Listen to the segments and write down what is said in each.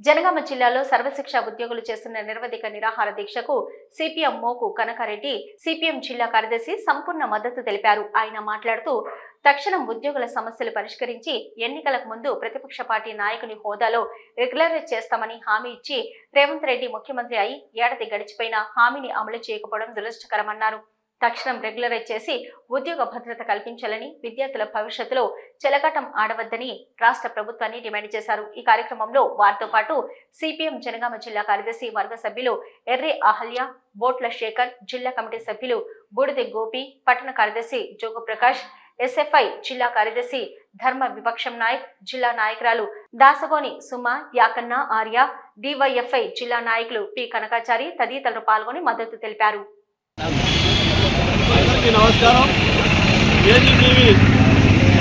జనగామ జిల్లాలో సర్వశిక్ష ఉద్యోగులు చేస్తున్న నిరవధిక నిరాహార దీక్షకు సిపిఎం మోకు కనకారెడ్డి సిపిఎం జిల్లా కార్యదర్శి సంపూర్ణ మద్దతు తెలిపారు. ఆయన మాట్లాడుతూ తక్షణం ఉద్యోగుల సమస్యలు పరిష్కరించి ఎన్నికలకు ముందు ప్రతిపక్ష పార్టీ నాయకుని హోదాలో రెగ్యులరైజ్ చేస్తామని హామీ ఇచ్చి రేవంత్ రెడ్డి ముఖ్యమంత్రి అయి ఏడాది గడిచిపోయిన హామీని అమలు చేయకపోవడం దురదృష్టకరమన్నారు. తక్షణం రెగ్యులరైజ్ చేసి ఉద్యోగ భద్రత కల్పించాలని విద్యార్థుల భవిష్యత్తులో చెలకటం ఆడవద్దని రాష్ట్ర ప్రభుత్వాన్ని డిమాండ్ చేశారు. ఈ కార్యక్రమంలో వారితో పాటు సిపిఎం జనగామ జిల్లా కార్యదర్శి వర్గ సభ్యులు ఎర్రే అహల్య బోట్ల శేఖర్ జిల్లా కమిటీ సభ్యులు బూడిది గోపి పట్టణ కార్యదర్శి జోగు ప్రకాష్ ఎస్ఎఫ్ఐ జిల్లా కార్యదర్శి ధర్మ విపక్షం నాయక్ జిల్లా నాయకురాలు దాసగోని సుమ యాకన్న ఆర్య డివైఎఫ్ఐ జిల్లా నాయకులు పి కనకాచారి తదితరులు పాల్గొని మద్దతు తెలిపారు. అందరికీ నమస్కారం. ఏజీటీవీ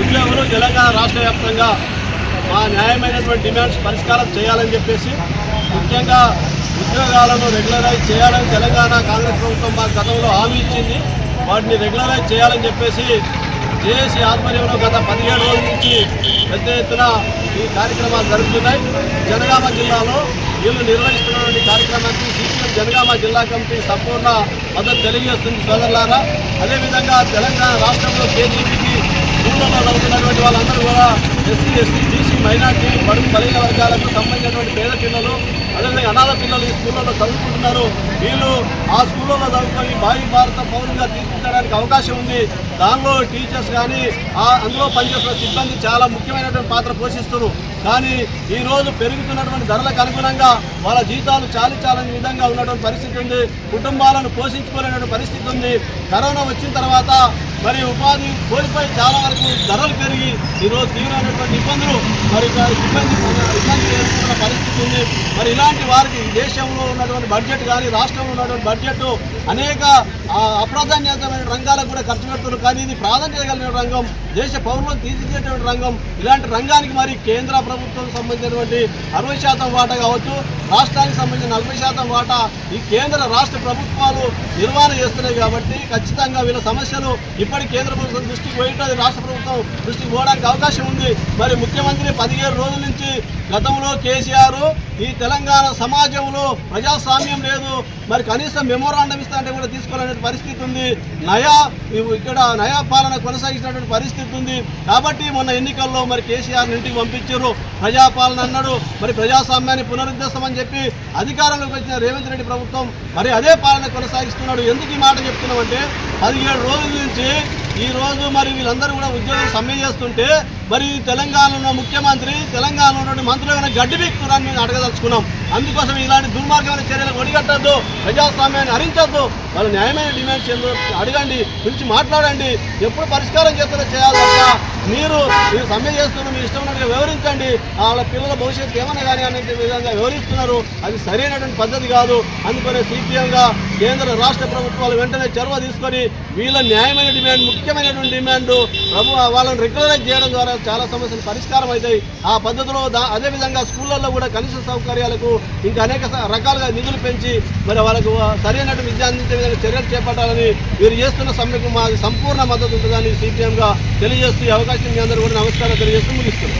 ఉద్యోగులు తెలంగాణ రాష్ట్ర వ్యాప్తంగా మా న్యాయమైనటువంటి డిమాండ్స్ పరిష్కారం చేయాలని చెప్పేసి ముఖ్యంగా ఉద్యోగాలను రెగ్యులరైజ్ చేయాలని తెలంగాణ కాంగ్రెస్ ప్రభుత్వం మా గతంలో హామీ ఇచ్చింది. వాటిని రెగ్యులరైజ్ చేయాలని చెప్పేసి జేఏసీ ఆధ్వర్యంలో గత పదిహేడు రోజుల నుంచి పెద్ద ఎత్తున ఈ కార్యక్రమాలు జరుగుతున్నాయి. జనగామ జిల్లాలో వీళ్ళు నిర్వహిస్తున్నటువంటి కార్యక్రమానికి సిపిఎం జనగామ జిల్లా కమిటీ సంపూర్ణ మద్దతు తెలియజేస్తుంది సోదరులారా. అదేవిధంగా తెలంగాణ రాష్ట్రంలో కేజీబీకి స్కూళ్ళలో చదువుతున్నటువంటి వాళ్ళందరూ కూడా ఎస్సీ ఎస్టీ బీసీ మైనార్టీ బడుగు బలహీన వర్గాలకు సంబంధించినటువంటి పేద పిల్లలు అదేవిధంగా అనాథ పిల్లలు ఈ స్కూళ్ళలో చదువుకుంటున్నారు. వీళ్ళు ఆ స్కూళ్ళలో చదువుకొని భావి భారత పౌరులుగా తీర్చిదిద్దడానికి అవకాశం ఉంది. దానిలో టీచర్స్ కానీ ఆ అందులో పనిచేస్తున్న సిబ్బంది చాలా ముఖ్యమైనటువంటి పాత్ర పోషిస్తున్నారు. కానీ ఈరోజు పెరుగుతున్నటువంటి ధరలకు అనుగుణంగా వాళ్ళ జీతాలు చాలి చాలని విధంగా ఉన్నటువంటి పరిస్థితి ఉంది. కుటుంబాలను పోషించుకోలేనటువంటి పరిస్థితి ఉంది. కరోనా వచ్చిన తర్వాత మరి ఉపాధి కోల్పోయి చాలా వరకు ధరలు పెరిగి ఈరోజు తీవ్రమైనటువంటి ఇబ్బందులు మరి ఇబ్బంది ఇబ్బంది ఎదుర్కొన్న పరిస్థితి ఉంది. మరి ఇలాంటి వారికి దేశంలో ఉన్నటువంటి బడ్జెట్ కానీ రాష్ట్రంలో ఉన్నటువంటి బడ్జెట్ అనేక అప్రాధాన్యతమైన రంగాలకు కూడా ఖర్చు పెడుతున్నారు. కానీ ఇది ప్రాధాన్యత కలిగిన రంగం దేశ పౌరులను తీర్చిదిద్దేటువంటి రంగం. ఇలాంటి రంగానికి మరి కేంద్ర ప్రభుత్వం సంబంధించినటువంటి అరవై శాతం వాటా కావచ్చు రాష్ట్రానికి సంబంధించిన నలభై శాతం వాటా ఈ కేంద్ర రాష్ట్ర ప్రభుత్వాలు నిర్వహణ చేస్తున్నాయి కాబట్టి ఖచ్చితంగా వీళ్ళ సమస్యలు ఇప్పటి కేంద్ర ప్రభుత్వం దృష్టికి పోయింటుంది రాష్ట్ర ప్రభుత్వం దృష్టికి పోవడానికి అవకాశం ఉంది. మరి ముఖ్యమంత్రి పదిహేను రోజుల నుంచి గతంలో కేసీఆర్ ఈ తెలంగాణ సమాజంలో ప్రజాస్వామ్యం లేదు. మరి కనీసం మెమోరాండం ఇస్తాంటే కూడా తీసుకోవాలనే పరిస్థితి ఉంది. నయా ఇక్కడ నయా పాలన కొనసాగించినటువంటి పరిస్థితి ఉంది. కాబట్టి మొన్న ఎన్నికల్లో మరి కేసీఆర్ ఇంటికి పంపించారు. ప్రజాపాలన అన్నాడు. మరి ప్రజాస్వామ్యాన్ని పునరుద్ధరిస్తామని చెప్పి అధికారంలోకి వచ్చిన రేవంత్ రెడ్డి ప్రభుత్వం మరి అదే పాలన కొనసాగిస్తున్నాడు. ఎందుకు ఈ మాట చెప్తున్నామంటే పదిహేడు రోజుల నుంచి ఈ రోజు మరి వీళ్ళందరూ కూడా ఉద్యోగం సమ్మె చేస్తుంటే మరి తెలంగాణలో ముఖ్యమంత్రి తెలంగాణలో ఉన్న మంత్రులు గడ్డి బీక్కుతారని మేము అడగదలుచుకున్నాం. అందుకోసం ఇలాంటి దుర్మార్గమైన చర్యలకు ఒడిగట్టద్దు ప్రజాస్వామ్యాన్ని హరించద్దు. వాళ్ళ న్యాయమైన డిమాండ్స్ ఏందో అడగండి పిలిచి మాట్లాడండి. ఎప్పుడు పరిష్కారం చేస్తారో చేయాలి మీరు మీరు సమ్మె చేస్తున్నారు మీ ఇష్టం ఉన్నట్టుగా వివరించండి. వాళ్ళ పిల్లల భవిష్యత్తు ఏమైనా కానీ అనే విధంగా వివరిస్తున్నారు. అది సరైనటువంటి పద్ధతి కాదు. అందుకనే సీపీఎంగా కేంద్ర రాష్ట్ర ప్రభుత్వాలు వెంటనే చొరవ తీసుకొని వీళ్ళ న్యాయమైన డిమాండ్ ముఖ్యమైనటువంటి డిమాండ్ ప్రభు వాళ్ళని రికగ్నైజ్ చేయడం ద్వారా చాలా సమస్యలు పరిష్కారం అవుతాయి. ఆ పద్ధతిలో దా అదేవిధంగా స్కూళ్ళల్లో కూడా కనీస సౌకర్యాలకు ఇంకా అనేక రకాలుగా నిధులు పెంచి మరి వాళ్ళకు సరైనటువంటి విద్య అందించే విధంగా చర్యలు చేపట్టాలని మీరు చేస్తున్న సమ్మెకు మాది సంపూర్ణ మద్దతు ఉంటుందని సిపిఎంగా తెలియజేస్తూ అవకాశం మీ అందరూ కూడా నమస్కారం తెలియజేస్తూ ముగిస్తున్నాం.